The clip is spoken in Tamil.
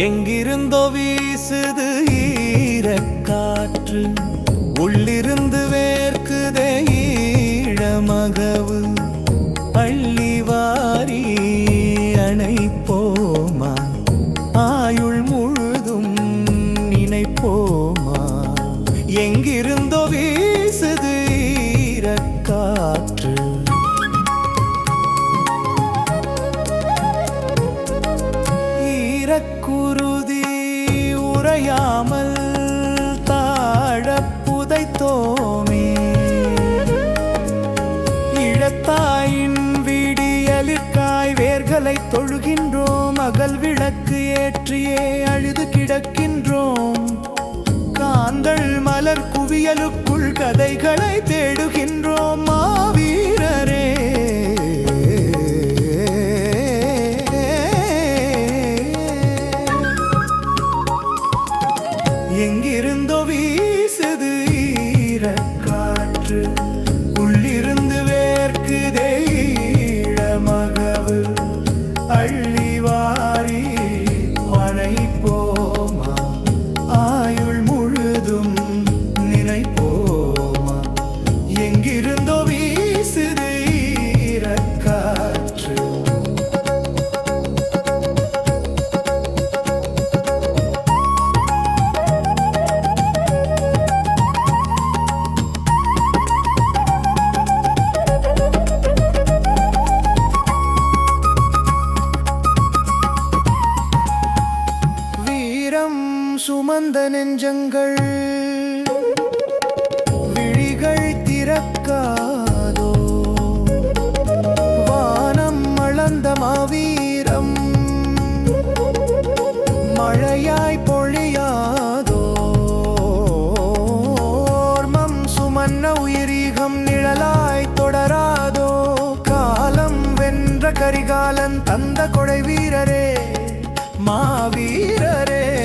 எங்கிருந்தோ வீசுது ஈரக்காற்று உள்ளிருந்து வேர்க்குதே ஈழமகவு. அள்ளி வாரி அணைப்போமா? ஆயுள் முழுதும் நினைப்போமா? எங்கிருந்தோ வீசுது ஈரக்காற்று. குருதி உறையாமல் தாழ புதைத்தோமே இழத்தாயின் விடியலிற்காய் வேர்களை தொழுகின்றோம் அகல் விளக்கு ஏற்றியே அழுது கிடக்கின்றோம். காந்தள் மலர் குவியலுக்குள் கதைகளை தே சுமந்த நெஞ்சங்கள். விழிகள் திறக்காதோ? வானம் அளந்த மாவீரம். மழையாய் பொழியாதோ? ஓர்மம் சுமன்ன உயிரீகம் நிழலாய் தொடராதோ? காலம் வென்ற கரிகாலன் தந்த கொடை வீரரே மாவீரரே.